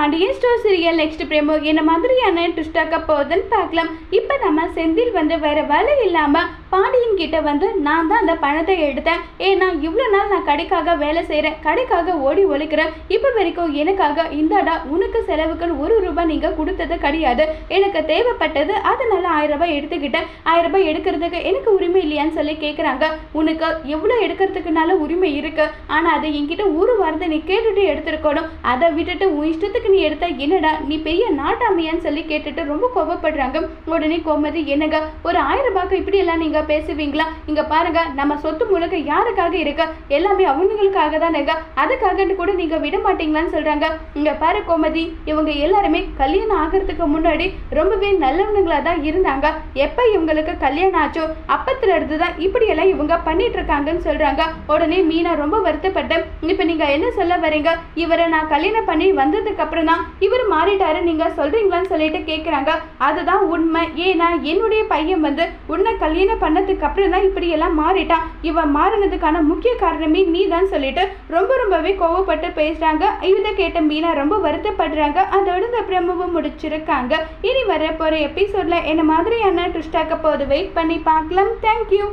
Pandian store serial next promo என்ன மாதிரியான ட்விஸ்டாக்க போகுதுன்னு பார்க்கலாம். இப்போ நம்ம செந்தில் வந்து வேற வேலை இல்லாமல் பாண்டியன் கிட்ட வந்து நான் தான் அந்த பணத்தை எடுத்தேன். ஏன்னா இவ்வளோ நாள் நான் கடைக்காக வேலை செய்கிறேன் கடைக்காக ஓடி ஒழிக்கிறேன். இப்போ வரைக்கும் எனக்காக இந்தாடா உனக்கு செலவுக்குன்னு ஒரு ரூபாய் நீங்கள் கொடுத்தது கிடையாது. எனக்கு தேவைப்பட்டது அதனால ஆயிரம் ரூபாய் எடுத்துக்கிட்டேன். ஆயிரம் ரூபாய் எடுக்கிறதுக்கு எனக்கு உரிமை இல்லையான்னு சொல்லி கேட்குறாங்க உனக்கு எவ்வளோ எடுக்கிறதுக்குனால உரிமை இருக்கு. ஆனால் அதை என்கிட்ட ஒரு வாரத்தை நீ கேட்டுட்டு எடுத்துருக்கணும். அதை விட்டுட்டு உன் இஷ்டத்துக்கு நீ எடுத்தா என்னடா நீ பெரிய நாட்டாமையான்னு சொல்லி கேட்டுட்டு ரொம்ப கோபப்படுறாங்க. உடனே கோமதி என்னங்க ஒரு ஆயிரம் ரூபாய்க்கு இப்படி எல்லாம் நீங்க பேசுவீங்களா? இங்க பாருங்க நம்ம சொத்து முழுக்க யாருக்காக இருக்க? எல்லாமே அவங்களுக்காக தானேங்க. அதுக்காக கூட நீங்க விட மாட்டீங்களான்னு சொல்றாங்க. இங்க பாரு கோமதி இவங்க எல்லாருமே கல்யாணம் ஆகிறதுக்கு முன்னாடி ரொம்பவே நல்லவனுங்களா தான் இருந்தாங்க. எப்ப இவங்களுக்கு கல்யாணம் ஆச்சோ அப்பத்துல இருந்து தான் இப்படி எல்லாம் இவங்க பண்ணிட்டு இருக்காங்கன்னு சொல்றாங்க. உடனே மீனா ரொம்ப வருத்தப்பட்டேன் இப்ப நீங்க என்ன சொல்ல வரீங்க? இவரை நான் கல்யாணம் பண்ணி வந்ததுக்கு அப்புறம் தான் இவர் மாறிட்டாரு நீங்க சொல்றீங்களான்னு சொல்லிட்டு கேட்குறாங்க அதுதான் உண்மை. ஏன்னா என்னுடைய பையன் வந்து உன்னை கல்யாணம் பண்ணதுக்கு அப்புறம் தான் இப்படி எல்லாம் மாறிட்டான். இவன் மாறினதுக்கான முக்கிய காரணமே நீ தான் சொல்லிட்டு ரொம்ப ரொம்பவே கோவப்பட்டு பேசுறாங்க. இதை கேட்ட மீனா ரொம்ப வருத்தப்படுறாங்க. அதோட இந்த பிரமவும் முடிச்சிருக்காங்க. இனி வர போற எபிசோட்ல என்ன மாதிரியான ட்ரிஸ்டாக்க போது வெயிட் பண்ணி பார்க்கலாம். தேங்க்யூ